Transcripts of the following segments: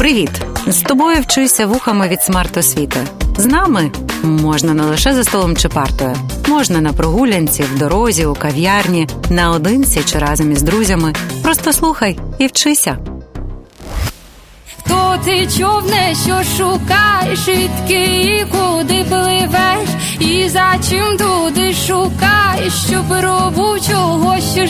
Привіт! З тобою вчуся вухами від смарт-освіти. З нами можна не лише за столом чи партою, можна на прогулянці, в дорозі, у кав'ярні, наодинці чи разом із друзями. Просто слухай і вчися. Хто ти човне, що шукаєш, звідки і куди пливеш, і за чим туди шукаєш, що пробу чого що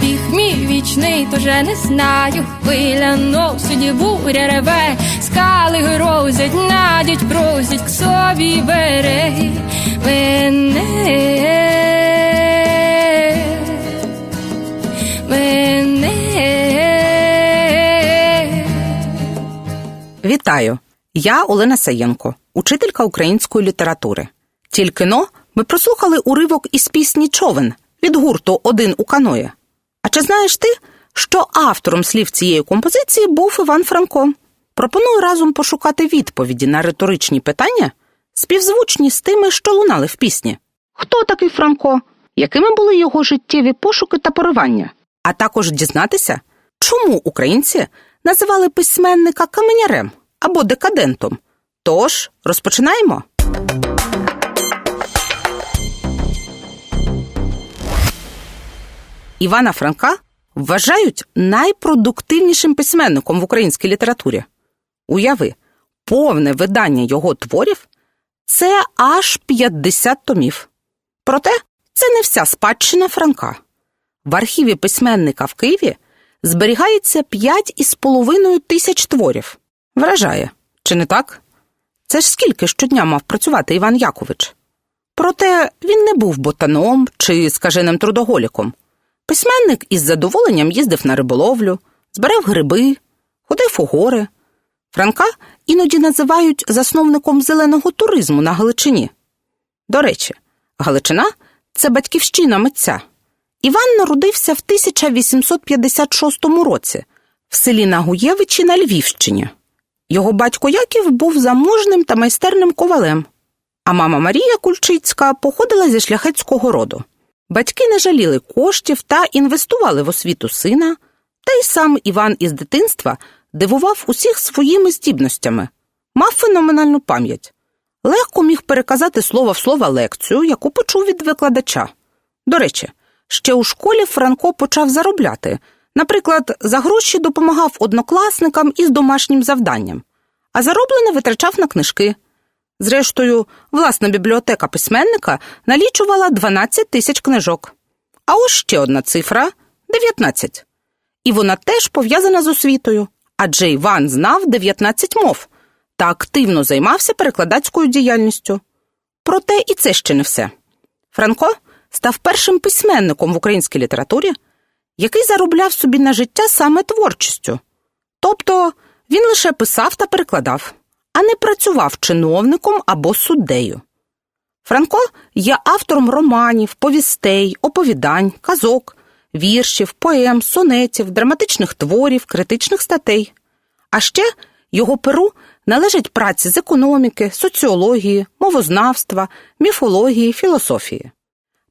Біг мій вічний, то вже не знаю. Хвиля носить, буря реве, скали грозять, надять, просять к собі береги мене. Мене. Вітаю! Я Олена Саєнко, учителька української літератури. Тільки но ми прослухали уривок із пісні Човен від гурту Один у каної. А чи знаєш ти, що автором слів цієї композиції був Іван Франко? Пропоную разом пошукати відповіді на риторичні питання, співзвучні з тими, що лунали в пісні. Хто такий Франко? Якими були його життєві пошуки та поривання? А також дізнатися, чому українці називали письменника каменярем або декадентом. Тож розпочинаємо. Івана Франка вважають найпродуктивнішим письменником в українській літературі. Уяви, повне видання його творів це аж 50 томів. Проте це не вся спадщина Франка. В архіві письменника в Києві зберігається 5,5 тисяч творів. Вражає, чи не так? Це ж скільки щодня мав працювати Іван Якович? Проте він не був ботаном чи скаженим трудоголіком. Письменник із задоволенням їздив на риболовлю, збирав гриби, ходив у гори. Франка іноді називають засновником зеленого туризму на Галичині. До речі, Галичина це батьківщина митця. Іван народився в 1856 році в селі Нагуєвичі на Львівщині. Його батько Яків був заможним та майстерним ковалем, а мама Марія Кульчицька походила зі шляхетського роду. Батьки не жаліли коштів та інвестували в освіту сина, та й сам Іван із дитинства дивував усіх своїми здібностями, мав феноменальну пам'ять. Легко міг переказати слово в слово лекцію, яку почув від викладача. До речі, ще у школі Франко почав заробляти. Наприклад, за гроші допомагав однокласникам із домашнім завданням, а зароблене витрачав на книжки. Зрештою, власна бібліотека письменника налічувала 12 тисяч книжок. А ось ще одна цифра 19. І вона теж пов'язана з освітою, адже Іван знав 19 мов та активно займався перекладацькою діяльністю. Проте і це ще не все. Франко став першим письменником в українській літературі, який заробляв собі на життя саме творчістю. Тобто він лише писав та перекладав, а не працював чиновником або суддею. Франко є автором романів, повістей, оповідань, казок, віршів, поем, сонетів, драматичних творів, критичних статей. А ще його перу належать праці з економіки, соціології, мовознавства, міфології, філософії.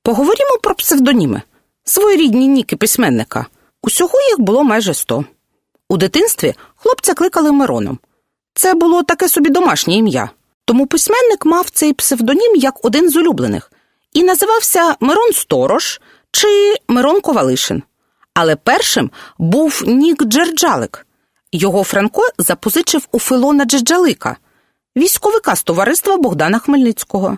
Поговоримо про псевдоніми, своєрідні ніки письменника. Усього їх було майже сто. У дитинстві хлопця кликали Мироном. Це було таке собі домашнє ім'я. Тому письменник мав цей псевдонім як один з улюблених і називався Мирон Сторож чи Мирон Ковалишин. Але першим був Нік Джерджалик. Його Франко запозичив у Филона Джерджалика, військовика з товариства Богдана Хмельницького.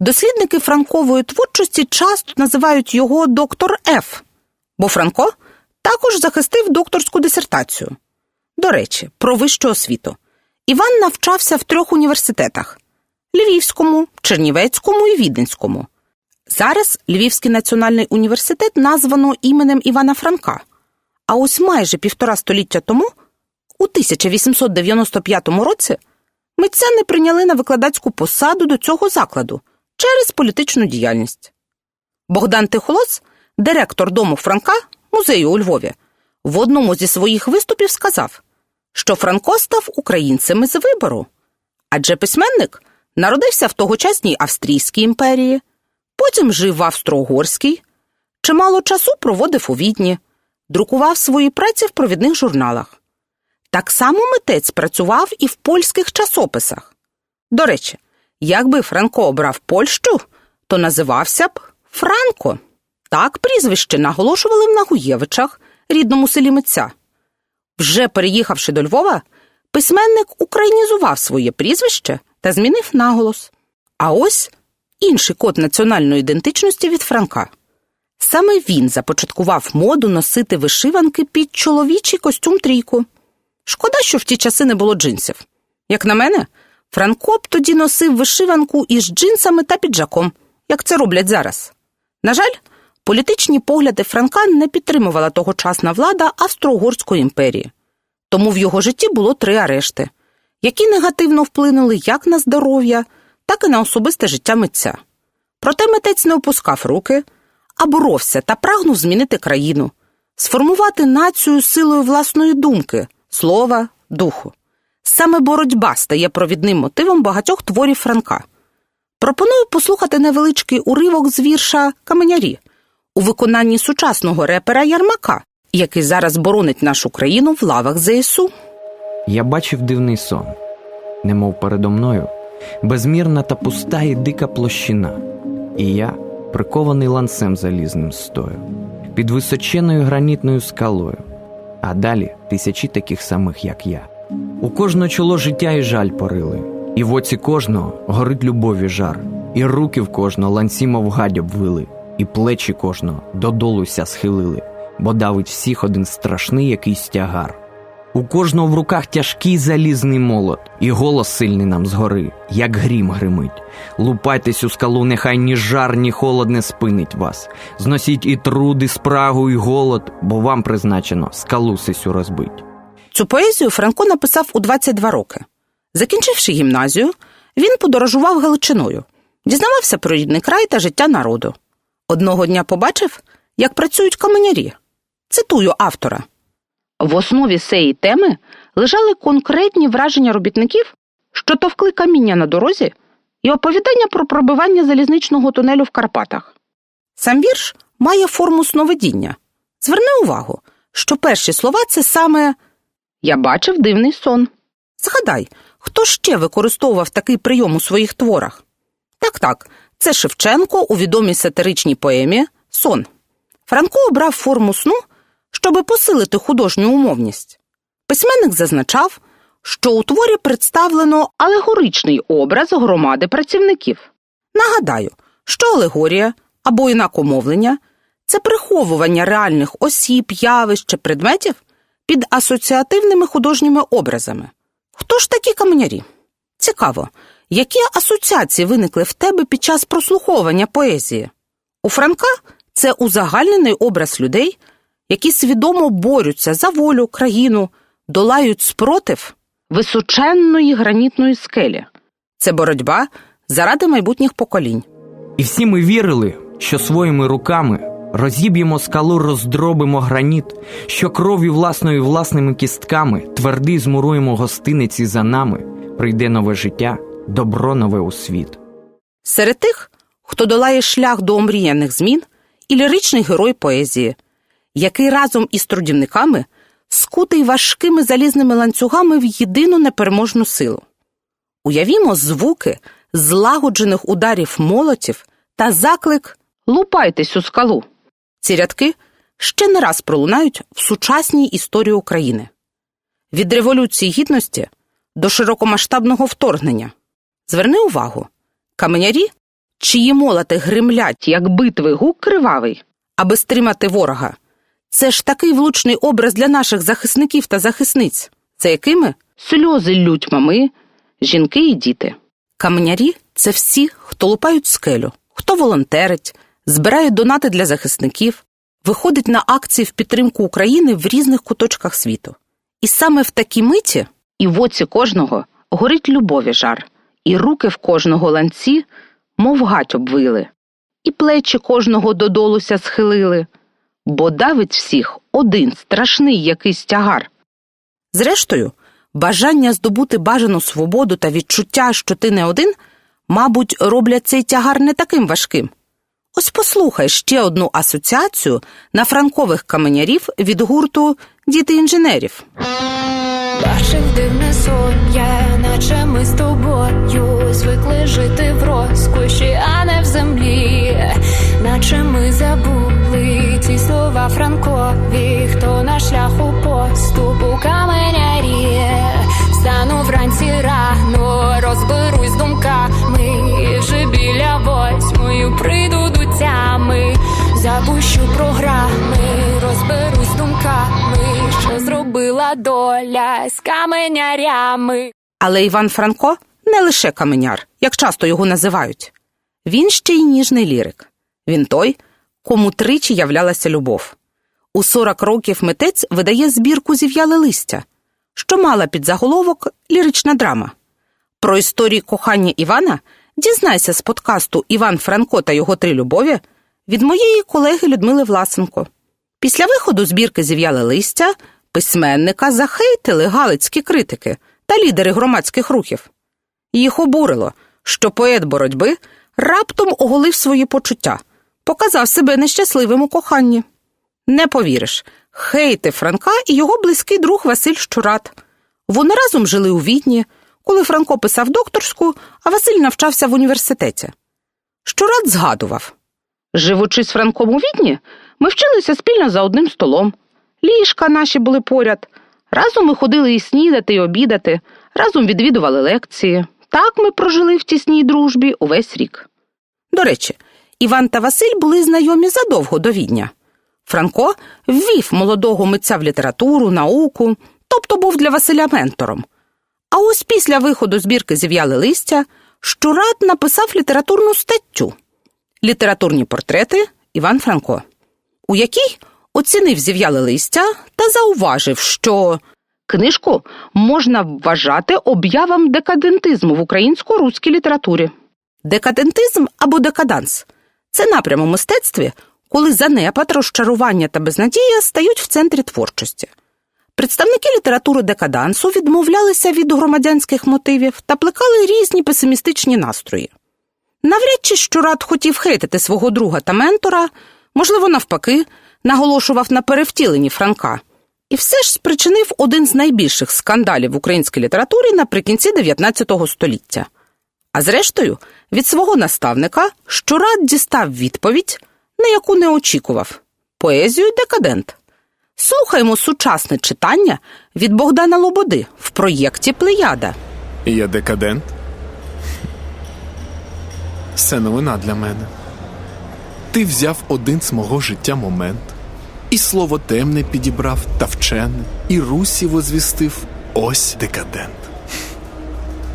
Дослідники франкової творчості часто називають його доктор Ф, бо Франко також захистив докторську дисертацію. До речі, про вищу освіту. Іван навчався в трьох університетах Львівському, Чернівецькому і Віденському. Зараз Львівський національний університет названо іменем Івана Франка. А ось майже півтора століття тому, у 1895 році, митця не прийняли на викладацьку посаду до цього закладу через політичну діяльність. Богдан Тихолос, директор дому Франка, музею у Львові, в одному зі своїх виступів сказав, що Франко став українцем із вибору, адже письменник народився в тогочасній Австрійській імперії, потім жив в Австро-Угорській, чимало часу проводив у Відні, друкував свої праці в провідних журналах. Так само митець працював і в польських часописах. До речі, якби Франко обрав Польщу, то називався б Франко. Так прізвище наголошували в Нагуєвичах, рідному селі митця. Вже переїхавши до Львова, письменник українізував своє прізвище та змінив наголос. А ось інший код національної ідентичності від Франка. Саме він започаткував моду носити вишиванки під чоловічий костюм трійку. Шкода, що в ті часи не було джинсів. Як на мене, Франко тоді носив вишиванку із джинсами та піджаком, як це роблять зараз. На жаль, політичні погляди Франка не підтримувала тогочасна влада Австро-Угорської імперії. Тому в його житті було три арешти, які негативно вплинули як на здоров'я, так і на особисте життя митця. Проте митець не опускав руки, а боровся та прагнув змінити країну, сформувати націю силою власної думки, слова, духу. Саме боротьба стає провідним мотивом багатьох творів Франка. Пропоную послухати невеличкий уривок з вірша Каменярі у виконанні сучасного репера Ярмака, який зараз боронить нашу країну в лавах ЗСУ. Я бачив дивний сон, немов передо мною, безмірна та пуста і дика площина, і я, прикований ланцем залізним стою, під височеною гранітною скалою, а далі тисячі таких самих, як я. У кожне чоло життя і жаль порили, і в оці кожного горить любові жар, і руки в кожного ланці, мов гадь обвили, і плечі кожного додолуся схилили, бо давить всіх один страшний якийсь тягар. У кожного в руках тяжкий залізний молот, і голос сильний нам згори, як грім гримить. Лупайтесь у скалу, нехай ні жар, ні холод не спинить вас. Зносіть і труд, і спрагу, і голод, бо вам призначено скалу сисю розбить. Цю поезію Франко написав у 22 роки. Закінчивши гімназію, він подорожував Галичиною, дізнавався про рідний край та життя народу. Одного дня побачив, як працюють каменярі. Цитую автора. В основі цієї теми лежали конкретні враження робітників, що товкли каміння на дорозі, і оповідання про пробивання залізничного тунелю в Карпатах. Сам вірш має форму сновидіння. Зверни увагу, що перші слова це саме Я бачив дивний сон. Згадай, хто ще використовував такий прийом у своїх творах? Так, так, це Шевченко у відомій сатиричній поемі Сон. Франко обрав форму сну, щоби посилити художню умовність. Письменник зазначав, що у творі представлено алегоричний образ громади працівників. Нагадаю, що алегорія або інакомовлення це приховування реальних осіб, явищ чи предметів під асоціативними художніми образами. Хто ж такі каменярі? Цікаво, які асоціації виникли в тебе під час прослуховування поезії? У Франка це узагальнений образ людей, які свідомо борються за волю, країну, долають спротив височенної гранітної скелі. Це боротьба заради майбутніх поколінь. І всі ми вірили, що своїми руками розіб'ємо скалу, роздробимо граніт, що кров'ю власною власними кістками твердий змуруємо гостиниці за нами, прийде нове життя, добро нове у світ. Серед тих, хто долає шлях до омріяних змін, і ліричний герой поезії, який разом із трудівниками скутий важкими залізними ланцюгами в єдину непереможну силу. Уявімо звуки злагоджених ударів молотів та заклик Лупайтесь у скалу. Ці рядки ще не раз пролунають в сучасній історії України. Від Революції Гідності до широкомасштабного вторгнення. Зверни увагу, каменярі, чиї молоти гримлять, як битви гук кривавий, аби стримати ворога. Це ж такий влучний образ для наших захисників та захисниць, за якими сльози лють мами, жінки і діти. Каменярі це всі, хто лупають скелю, хто волонтерить, збирає донати для захисників, виходить на акції в підтримку України в різних куточках світу. І саме в такій миті і в оці кожного горить любові жар, і руки в кожного ланці, мов гать обвили, і плечі кожного додолуся схилили, бо давить всіх один страшний якийсь тягар. Зрештою, бажання здобути бажану свободу та відчуття, що ти не один, мабуть, роблять цей тягар не таким важким. Ось послухай ще одну асоціацію на франкових каменярів від гурту Діти інженерів. Бачив дивне я наче ми з тобою звикли жити в розкоші, а не в землі, наче ми забули ті слова Франкові, хто на шляху поступу каменярі. Стану вранці рано, розберусь думками, вже біля восьмою прийду запущу програми, розберусь з думками, що зробила доля з каменярями. Але Іван Франко не лише каменяр, як часто його називають. Він ще й ніжний лірик. Він той, кому тричі являлася любов. У 40 років митець видає збірку зів'яле листя, що мала під заголовок лірична драма. Про історію кохання Івана дізнайся з подкасту Іван Франко та його три любові від моєї колеги Людмили Власенко. Після виходу збірки зів'яле листя письменника захейтили галицькі критики та лідери громадських рухів. Їх обурило, що поет боротьби раптом оголив свої почуття, показав себе нещасливим у коханні. Не повіриш, хейти Франка і його близький друг Василь Щурат. Вони разом жили у Відні, коли Франко писав докторську, а Василь навчався в університеті. Щурат згадував Живучи з Франком у Відні, ми вчилися спільно за одним столом. Ліжка наші були поряд. Разом ми ходили і снідати, і обідати, разом відвідували лекції. Так ми прожили в тісній дружбі увесь рік. До речі, Іван та Василь були знайомі задовго до Відня. Франко ввів молодого митця в літературу, науку, тобто був для Василя ментором. А ось після виходу збірки зів'яли листя Щурат написав літературну статтю Літературні портрети Іван Франко, у якій оцінив зів'яле листя та зауважив, що книжку можна вважати об'явом декадентизму в українсько-руській літературі. Декадентизм або декаданс це напрям у мистецтві, коли занепад, розчарування та безнадія стають в центрі творчості. Представники літератури декадансу відмовлялися від громадянських мотивів та плекали різні песимістичні настрої. Навряд чи Щурат хотів хейтити свого друга та ментора, можливо, навпаки, наголошував на перевтіленні Франка, і все ж спричинив один з найбільших скандалів в українській літературі наприкінці 19 століття. А зрештою, від свого наставника Щурат дістав відповідь, на яку не очікував поезію декадент. Слухаймо сучасне читання від Богдана Лободи в проєкті Плеяда. Я декадент. Це новина для мене. Ти взяв один з мого життя момент, і слово темне підібрав та вчене, і русі возвістив ось декадент.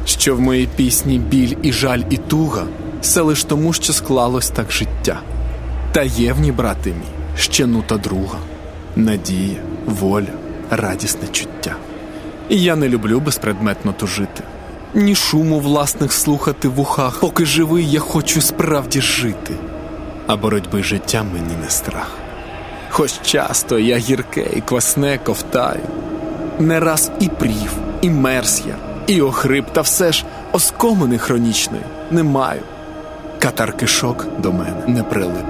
Що в моїй пісні біль і жаль і туга, все лиш тому, що склалось так життя. Та є брате мій, ще нута друга, надія, воля, радісне чуття. І я не люблю безпредметно тужити, ні шуму власних слухати в ухах, поки живий, я хочу справді жити, а боротьби життя мені не страх. Хоч часто я гірке і квасне ковтаю, не раз і прів, і мерз я, і охрип, та все ж оскомини хронічної не маю. Катар кишок до мене не прилип.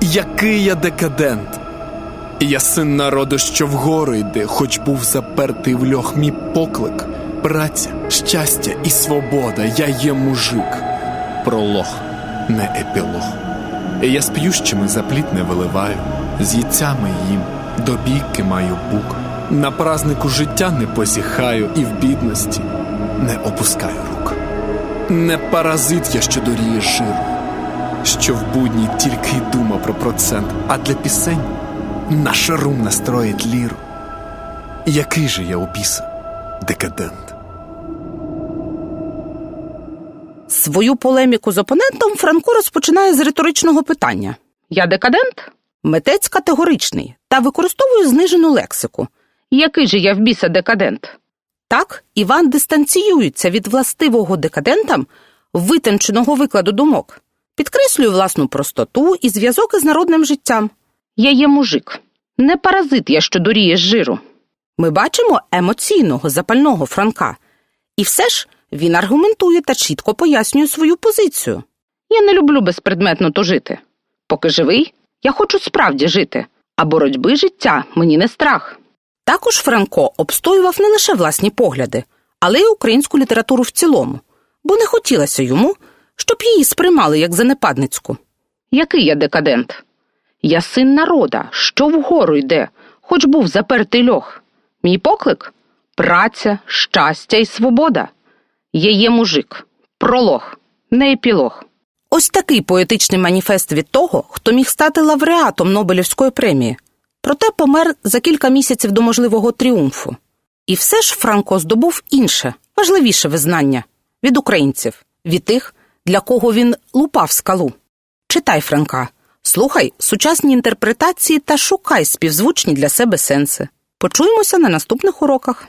Який я декадент! Я син народу, що вгору йде, хоч був запертий в льох мій поклик, праця, щастя і свобода, я є мужик. Пролог, не епілог. Я з п'ющими запліт не виливаю, з яйцями їм до бійки маю бук. На празнику життя не позіхаю і в бідності не опускаю рук. Не паразит я, що доріє жиру, що в будні тільки й дума про процент, а для пісень наш рум настроїть ліру. Який же я у біса декадент? Свою полеміку з опонентом Франко розпочинає з риторичного питання: Я декадент? Митець категоричний та використовує знижену лексику. Який же я в біса декадент? Так, Іван дистанціюється від властивого декадентам витонченого викладу думок, підкреслює власну простоту і зв'язок із народним життям. Я є мужик, не паразит я, що дуріє з жиру. Ми бачимо емоційного запального Франка, і все ж він аргументує та чітко пояснює свою позицію. Я не люблю безпредметно тужити. Поки живий, я хочу справді жити, а боротьби життя мені не страх. Також Франко обстоював не лише власні погляди, але й українську літературу в цілому, бо не хотілося йому, щоб її сприймали як занепадницьку. Який я декадент? Я син народа, що вгору йде, хоч був запертий льох. Мій поклик праця, щастя і свобода. Є мужик, пролог, не епілог. Ось такий поетичний маніфест від того, хто міг стати лауреатом Нобелівської премії. Проте помер за кілька місяців до можливого тріумфу. І все ж Франко здобув інше, важливіше визнання від українців, від тих, для кого він лупав скалу. Читай Франка, слухай сучасні інтерпретації та шукай співзвучні для себе сенси. Почуємося на наступних уроках.